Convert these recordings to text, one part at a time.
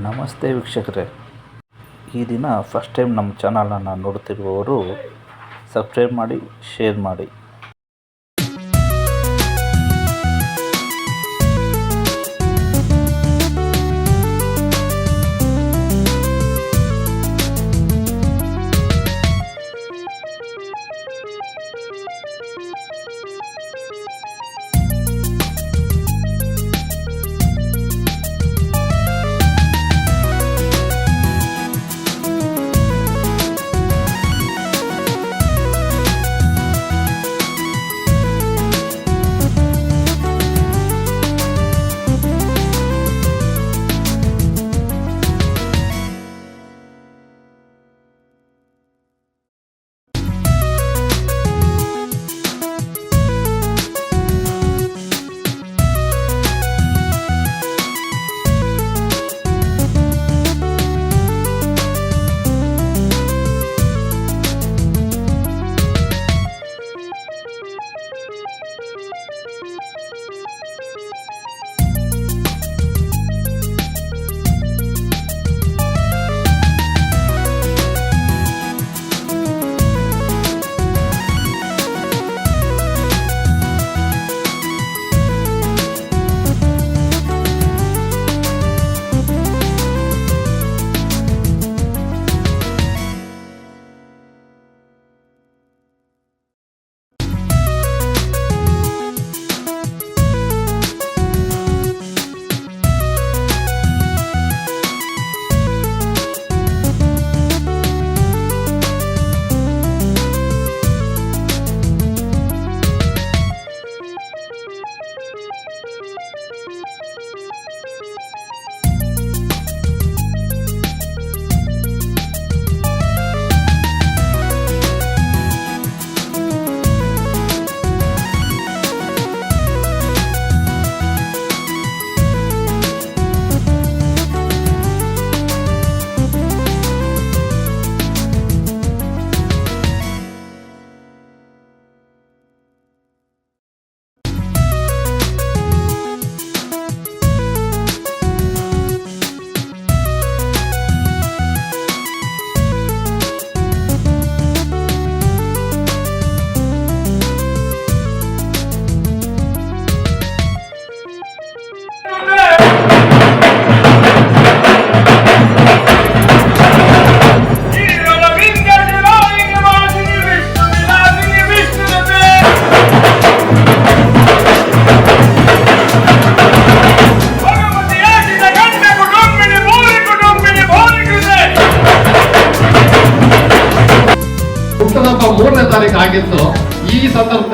ನಮಸ್ತೆ ವೀಕ್ಷಕರೇ. ಈ ದಿನ ಫಸ್ಟ್ ಟೈಮ್ ನಮ್ಮ ಚಾನಲನ್ನು ನೋಡುತ್ತಿರುವವರು ಸಬ್ಸ್ಕ್ರೈಬ್ ಮಾಡಿ ಶೇರ್ ಮಾಡಿ.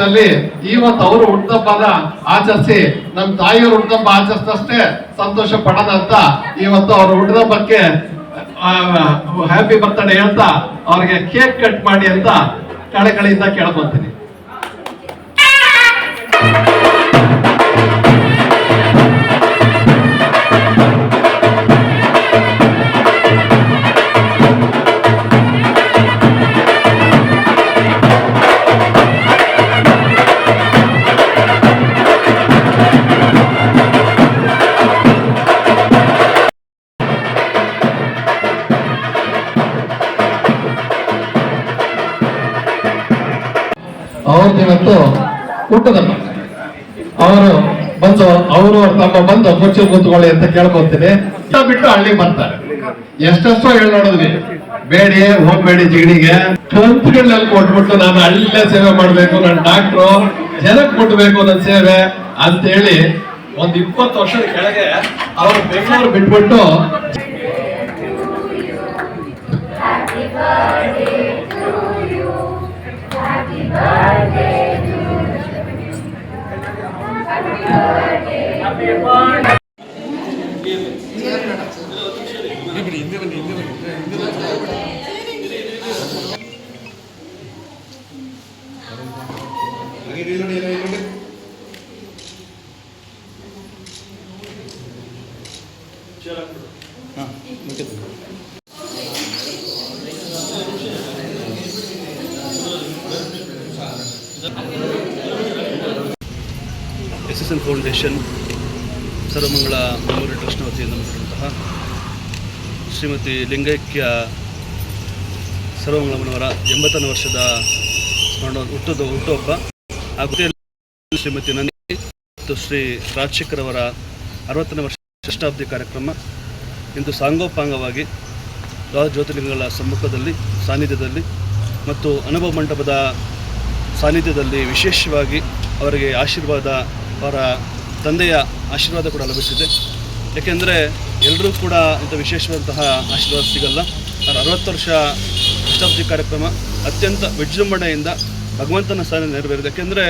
ಸಂದರ್ಭದಲ್ಲಿ ಇವತ್ತು ಅವರು ಹುಟ್ಟದಬ್ಬನ ಆಚರಿಸಿ ನಮ್ಮ ತಾಯಿಯವರು ಹುಟ್ಟದಬ್ಬ ಆಚರಿಸಿದಷ್ಟೇ ಸಂತೋಷ ಪಡೋಣ ಅಂತ ಇವತ್ತು ಅವ್ರ ಹುಟ್ಟದಬ್ಬಕ್ಕೆ ಹ್ಯಾಪಿ ಬರ್ತಡೇ ಅಂತ ಅವ್ರಿಗೆ ಕೇಕ್ ಕಟ್ ಮಾಡಿ ಅಂತ ಕಳೆಕಳಿಯಿಂದ ಕೇಳ್ಕೊಂತೀನಿ. ಅವ್ರದ್ದು ಇವತ್ತು ಹುಟ್ಟದಬ್ಬ ಅವರು ಬಂದು ಅವರು ತಮ್ಮ ಬಂದು ಮುಚ್ಚಿ ಕೂತ್ಕೊಳ್ಳಿ ಅಂತ ಕೇಳ್ಕೊತೀನಿ. ಬಿಟ್ಟು ಹಳ್ಳಿ ಬರ್ತಾರೆ. ಎಷ್ಟೆಷ್ಟೋ ಹೇಳಿ ನೋಡಿದ್ವಿ. ಬೇಡಿ, ಹೋಗ್ಬೇಡಿ ಜಿಗಣಿಗೆ. ಕಂತುಗಳಲ್ಲಿ ಕೊಟ್ಬಿಟ್ಟು ನಾನು ಹಳ್ಳಿಲೇ ಸೇವೆ ಮಾಡ್ಬೇಕು ನನ್ನ ಡಾಕ್ಟ್ರು ಜನಕ್ಕೆ ಕೊಡ್ಬೇಕು ನನ್ನ ಸೇವೆ ಅಂತೇಳಿ ಒಂದ್ ಇಪ್ಪತ್ತು ವರ್ಷದ ಕೆಳಗೆ ಅವರು ಬೆಂಗಳೂರು ಬಿಟ್ಬಿಟ್ಟು S S N foundation Sarvamangala memorial ಟ್ರಸ್ಟ್ನ ವತಿಯಿಂದ ಮಾಡಿರುವಂತಹ ಶ್ರೀಮತಿ ಲಿಂಗೈಕ್ಯ ಸರ್ವಮಂಗಳಮ್ಮನವರ ಎಂಬತ್ತನೇ ವರ್ಷದ ಸ್ಮರಣ ಹುಟ್ಟದ ಹುಟ್ಟುಹಬ್ಬ ಹಾಗೂ ಶ್ರೀಮತಿ ನಂದಿ ಮತ್ತು ಶ್ರೀ ರಾಜಶೇಖರ್ ಅವರ ಅರವತ್ತನೇ ವರ್ಷ ಷಷ್ಠಾಬ್ದಿ ಕಾರ್ಯಕ್ರಮ ಇಂದು ಸಾಂಗೋಪಾಂಗವಾಗಿ ಜ್ಯೋತಿರ್ಲಿಂಗಗಳ ಸಮ್ಮುಖದಲ್ಲಿ, ಸಾನ್ನಿಧ್ಯದಲ್ಲಿ ಮತ್ತು ಅನುಭವ ಮಂಟಪದ ಸಾನ್ನಿಧ್ಯದಲ್ಲಿ ವಿಶೇಷವಾಗಿ ಅವರಿಗೆ ಆಶೀರ್ವಾದ ಅವರ ತಂದೆಯ ಆಶೀರ್ವಾದ ಕೂಡ ಲಭಿಸಿದೆ. ಏಕೆಂದರೆ ಎಲ್ಲರೂ ಕೂಡ ಇಂಥ ವಿಶೇಷವಾದಂತಹ ಆಶೀರ್ವಾದ ಸಿಗಲ್ಲ. ಅವರ ಅರವತ್ತು ವರ್ಷ ಅಷ್ಟಾಬ್ದಿ ಕಾರ್ಯಕ್ರಮ ಅತ್ಯಂತ ವಿಜೃಂಭಣೆಯಿಂದ ಭಗವಂತನ ಸಾನ್ನಿಧ್ಯ ನೆರವೇರಿದೆ. ಯಾಕೆಂದರೆ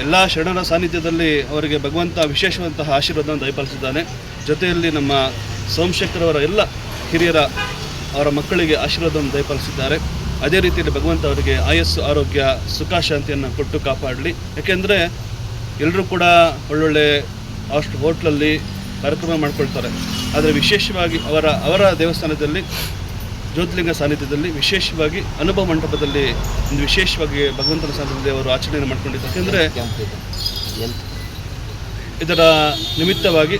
ಎಲ್ಲ ಶರಣರ ಸಾನ್ನಿಧ್ಯದಲ್ಲಿ ಅವರಿಗೆ ಭಗವಂತ ವಿಶೇಷವಾದಂತಹ ಆಶೀರ್ವಾದವನ್ನು ದಯಪಾಲಿಸಿದ್ದಾನೆ. ಜೊತೆಯಲ್ಲಿ ನಮ್ಮ ಸೋಮಶೇಖರ್ ಎಲ್ಲ ಹಿರಿಯರ ಅವರ ಮಕ್ಕಳಿಗೆ ಆಶೀರ್ವಾದವನ್ನು ದಯಪಾಲಿಸಿದ್ದಾರೆ. ಅದೇ ರೀತಿಯಲ್ಲಿ ಭಗವಂತ ಅವರಿಗೆ ಆಯಸ್ಸು, ಆರೋಗ್ಯ, ಸುಖ, ಶಾಂತಿಯನ್ನು ಕೊಟ್ಟು ಕಾಪಾಡಲಿ. ಯಾಕೆಂದರೆ ಎಲ್ಲರೂ ಕೂಡ ಒಳ್ಳೊಳ್ಳೆ ಅಷ್ಟು ಹೋಟ್ಲಲ್ಲಿ ಕಾರ್ಯಕ್ರಮ ಮಾಡಿಕೊಳ್ತಾರೆ. ಆದರೆ ವಿಶೇಷವಾಗಿ ಅವರ ಅವರ ದೇವಸ್ಥಾನದಲ್ಲಿ, ಜ್ಯೋತಿರ್ಲಿಂಗ ಸಾನ್ನಿಧ್ಯದಲ್ಲಿ ವಿಶೇಷವಾಗಿ ಅನುಭವ ಮಂಟಪದಲ್ಲಿ ಒಂದು ವಿಶೇಷವಾಗಿ ಭಗವಂತನ ಸಾನ್ನಿಧ್ಯದಲ್ಲಿ ಅವರು ಆಚರಣೆಯನ್ನು ಮಾಡ್ಕೊಂಡಿದ್ದಾರೆ. ಯಾಕೆಂದರೆ ಇದರ ನಿಮಿತ್ತವಾಗಿ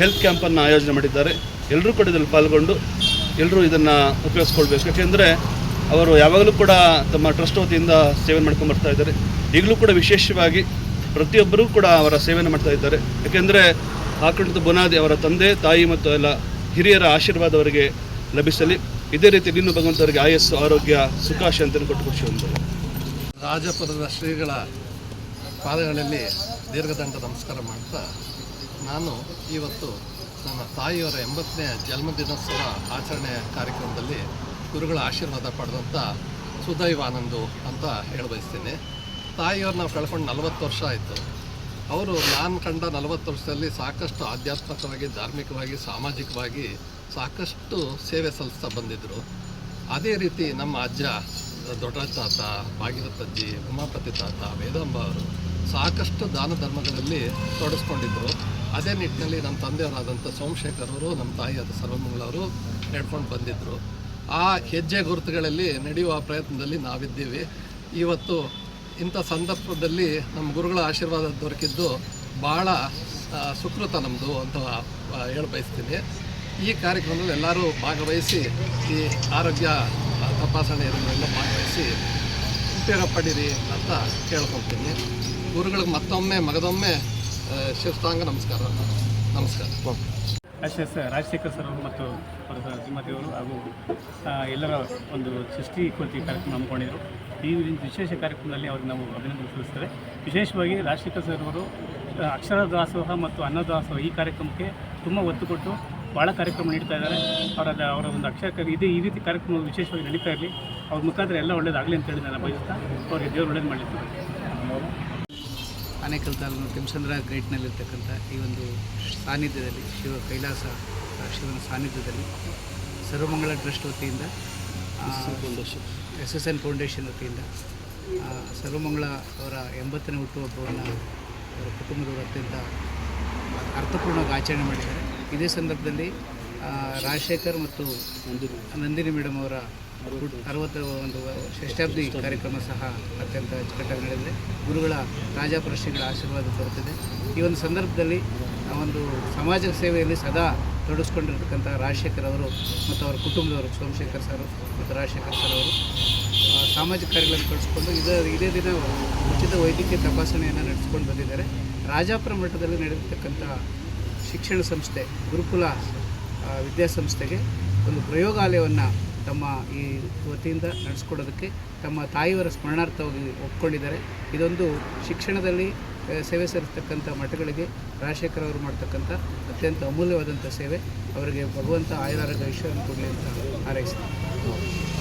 ಹೆಲ್ತ್ ಕ್ಯಾಂಪನ್ನು ಆಯೋಜನೆ ಮಾಡಿದ್ದಾರೆ. ಎಲ್ಲರೂ ಕೂಡ ಇದರಲ್ಲಿ ಪಾಲ್ಗೊಂಡು ಎಲ್ಲರೂ ಇದನ್ನು ಉಪಯೋಗಿಸ್ಕೊಳ್ಬೇಕು. ಯಾಕೆಂದರೆ ಅವರು ಯಾವಾಗಲೂ ಕೂಡ ತಮ್ಮ ಟ್ರಸ್ಟ್ ವತಿಯಿಂದ ಸೇವೆ ಮಾಡ್ಕೊಂಡು ಬರ್ತಾ ಇದ್ದಾರೆ. ಈಗಲೂ ಕೂಡ ವಿಶೇಷವಾಗಿ ಪ್ರತಿಯೊಬ್ಬರೂ ಕೂಡ ಅವರ ಸೇವೆಯನ್ನು ಮಾಡ್ತಾ ಇದ್ದಾರೆ. ಯಾಕೆಂದರೆ ಹಾಕೊಂಡಿದ್ದ ಬುನಾದಿ ಅವರ ತಂದೆ, ತಾಯಿ ಮತ್ತು ಎಲ್ಲ ಹಿರಿಯರ ಆಶೀರ್ವಾದ ಅವರಿಗೆ ಲಭಿಸಲಿ. ಇದೇ ರೀತಿ ನಿನ್ನ ಭಗವಂತವರಿಗೆ ಆಯಸ್ಸು, ಆರೋಗ್ಯ, ಸುಖ, ಶಾಂತಿಯನ್ನು ಕೊಟ್ಟು ಖುಷಿ ಹೊಂದಿದೆ ರಾಜಪುರದ ಶ್ರೀಗಳ ಪಾದಗಳಲ್ಲಿ ದೀರ್ಘದಂಡ ನಮಸ್ಕಾರ ಮಾಡ್ತಾ ನಾನು ಇವತ್ತು ನನ್ನ ತಾಯಿಯವರ ಎಂಬತ್ತನೇ ಜನ್ಮದಿನೋತ್ಸವ ಆಚರಣೆ ಕಾರ್ಯಕ್ರಮದಲ್ಲಿ ಗುರುಗಳ ಆಶೀರ್ವಾದ ಪಡೆದಂಥ ಸುದೈವಾನಂದು ಅಂತ ಹೇಳ ಬಯಸ್ತೀನಿ ತಾಯಿಯವ್ರು ನಾವು ಕಳ್ಕೊಂಡು ನಲವತ್ತು ವರ್ಷ ಆಯಿತು. ಅವರು ನಾನು ಕಂಡ ನಲವತ್ತು ವರ್ಷದಲ್ಲಿ ಸಾಕಷ್ಟು ಆಧ್ಯಾತ್ಮಿಕವಾಗಿ, ಧಾರ್ಮಿಕವಾಗಿ, ಸಾಮಾಜಿಕವಾಗಿ ಸಾಕಷ್ಟು ಸೇವೆ ಸಲ್ಲಿಸ್ತಾ ಬಂದಿದ್ದರು ಅದೇ ರೀತಿ ನಮ್ಮ ಅಜ್ಜ ದೊಡ್ಡ ತಾತ ಭಾಗೀರಥಜ್ಜಿ ಉಮಾಪತಿ ತಾತ, ವೇದಾಂಬ ಅವರು ಸಾಕಷ್ಟು ದಾನ ಧರ್ಮಗಳಲ್ಲಿ ತೊಡಸ್ಕೊಂಡಿದ್ದರು ಅದೇ ನಿಟ್ಟಿನಲ್ಲಿ ನಮ್ಮ ತಂದೆಯವರಾದಂಥ ಸೋಮಶೇಖರ್ ಅವರು ನಮ್ಮ ತಾಯಿಯಾದ ಸರ್ವಮಂಗಳವರು ನಡ್ಕೊಂಡು ಬಂದಿದ್ದರು ಆ ಹೆಜ್ಜೆ ಗುರುತುಗಳಲ್ಲಿ ನಡೆಯುವ ಪ್ರಯತ್ನದಲ್ಲಿ ನಾವಿದ್ದೀವಿ. ಇವತ್ತು ಇಂಥ ಸಂದರ್ಭದಲ್ಲಿ ನಮ್ಮ ಗುರುಗಳ ಆಶೀರ್ವಾದ ದೊರಕಿದ್ದು ಭಾಳ ಸುಕೃತ ನಮ್ಮದು ಅಂತ ಹೇಳ ಬಯಸ್ತೀನಿ ಈ ಕಾರ್ಯಕ್ರಮದಲ್ಲಿ ಎಲ್ಲರೂ ಭಾಗವಹಿಸಿ, ಈ ಆರೋಗ್ಯ ತಪಾಸಣೆ ಇದನ್ನೆಲ್ಲ ಭಾಗವಹಿಸಿ ಉಪಯೋಗ ಪಡೀರಿ ಅಂತ ಕೇಳ್ಕೊಳ್ತೀನಿ. ಗುರುಗಳಿಗೆ ಮತ್ತೊಮ್ಮೆ, ಮಗದೊಮ್ಮೆ ಶಿವಸ್ತಾಂಗ ನಮಸ್ಕಾರ. ನಮಸ್ಕಾರ. ಎಸ್ ಎಸ್ ರಾಜಶೇಖರ್ ಸರ್ ಮತ್ತು ಶ್ರೀಮತಿಯವರು ಹಾಗೂ ಎಲ್ಲರ ಒಂದು ಸೃಷ್ಟಿ ಕೃತಿ ಕಾರ್ಯಕ್ರಮ ಹಮ್ಮಿಕೊಂಡಿದ್ದರು ಈ ವಿಶೇಷ ಕಾರ್ಯಕ್ರಮದಲ್ಲಿ ಅವ್ರಿಗೆ ನಾವು ಅಭಿನಂದನೆ ಸಲ್ಲಿಸ್ತೇವೆ. ವಿಶೇಷವಾಗಿ ರಾಜಶೇಖರ್ ಸರ್ ಅವರು ಅಕ್ಷರ ದಾಸೋಹ ಮತ್ತು ಅನ್ನದಾಸೋಹ ಈ ಕಾರ್ಯಕ್ರಮಕ್ಕೆ ತುಂಬ ಒತ್ತು ಕೊಟ್ಟು ಭಾಳ ಕಾರ್ಯಕ್ರಮ ನೀಡ್ತಾ ಇದ್ದಾರೆ. ಅವರ ಅವರ ಒಂದು ಅಕ್ಷರ ಇದೇ ಈ ರೀತಿ ಕಾರ್ಯಕ್ರಮ ವಿಶೇಷವಾಗಿ ನಡೀತಾ ಇರಲಿ. ಅವ್ರ ಮುಖಾಂತರ ಎಲ್ಲ ಒಳ್ಳೇದಾಗಲಿ ಅಂತ ಹೇಳಿ ನಾನು ಬಯಸ್ತಾ ಅವರಿಗೆ ದೇವರು ಒಳ್ಳೇದು ಮಾಡಲಿಕ್ಕೆ ಆನೇಕಲ್ ತಾಲೂಕು ಕೆಂಸಂದ್ರ ಗ್ರೇಟ್ನಲ್ಲಿರ್ತಕ್ಕಂಥ ಈ ಒಂದು ಸಾನ್ನಿಧ್ಯದಲ್ಲಿ, ಶಿವ ಕೈಲಾಸ, ಶಿವನ ಸಾನ್ನಿಧ್ಯದಲ್ಲಿ ಸರ್ವಮಂಗಳ ಟ್ರಸ್ಟ್ ವತಿಯಿಂದ ಎಸ್ ಎಸ್ ಎನ್ ಫೌಂಡೇಶನ್ ವತಿಯಿಂದ ಸರ್ವಮಂಗಳ ಅವರ ಎಂಬತ್ತನೇ ಹುಟ್ಟುಹಬ್ಬವನ್ನು ಅವರ ಕುಟುಂಬದವರು ಅತ್ಯಂತ ಅರ್ಥಪೂರ್ಣವಾಗಿ ಆಚರಣೆ ಮಾಡಿದ್ದಾರೆ. ಇದೇ ಸಂದರ್ಭದಲ್ಲಿ ರಾಜಶೇಖರ್ ಮತ್ತು ನಂದಿನಿ ಮೇಡಮ್ ಅವರ ಅರವತ್ತ ಒಂದು ಷಷ್ಠಾಬ್ದಿ ಕಾರ್ಯಕ್ರಮ ಸಹ ಅತ್ಯಂತ ಅಚ್ಚುಕಟ್ಟಾಗಿ ನಡೆದಿದೆ. ಗುರುಗಳ ರಾಜಾಪ್ರಶ್ನೆಗಳ ಆಶೀರ್ವಾದ ದೊರೆತಿದೆ. ಈ ಒಂದು ಸಂದರ್ಭದಲ್ಲಿ ಆ ಒಂದು ಸಮಾಜ ಸೇವೆಯಲ್ಲಿ ಸದಾ ತೊಡಗಿಸ್ಕೊಂಡಿರ್ತಕ್ಕಂಥ ರಾಜಶೇಖರ್ ಅವರು ಮತ್ತು ಅವರ ಕುಟುಂಬದವರು ಸೋಮಶೇಖರ್ ಸರ್ ಮತ್ತು ರಾಜಶೇಖರ್ ಸರ್ ಅವರು ಸಾಮಾಜಿಕ ಕಾರ್ಯಗಳನ್ನು ತೊಡಗಿಸ್ಕೊಂಡು ಇದೇ ಇದೇ ದಿನ ಉಚಿತ ವೈದ್ಯಕೀಯ ತಪಾಸಣೆಯನ್ನು ನಡೆಸ್ಕೊಂಡು ಬಂದಿದ್ದಾರೆ. ರಾಜಾಪುರ ಮಠದಲ್ಲಿ ನಡೆದಿರ್ತಕ್ಕಂಥ ಶಿಕ್ಷಣ ಸಂಸ್ಥೆ, ಗುರುಕುಲ ವಿದ್ಯಾಸಂಸ್ಥೆಗೆ ಒಂದು ಪ್ರಯೋಗಾಲಯವನ್ನು ತಮ್ಮ ಈ ವತಿಯಿಂದ ನಡೆಸ್ಕೊಡೋದಕ್ಕೆ ತಮ್ಮ ತಾಯಿಯವರ ಸ್ಮರಣಾರ್ಥವಾಗಿ ಒಪ್ಕೊಂಡಿದ್ದಾರೆ. ಇದೊಂದು ಶಿಕ್ಷಣದಲ್ಲಿ ಸೇವೆ ಸಲ್ಲಿಸ್ತಕ್ಕಂಥ ಮಠಗಳಿಗೆ ರಾಜಶೇಖರ್ ಅವರು ಮಾಡ್ತಕ್ಕಂಥ ಅತ್ಯಂತ ಅಮೂಲ್ಯವಾದಂಥ ಸೇವೆ. ಅವರಿಗೆ ಭಗವಂತ ಆಯುರಾರೋಗ್ಯ ವಿಷಯವನ್ನು ಕೊಡಲಿ ಅಂತ ಹಾರೈಸ್ತೀನಿ.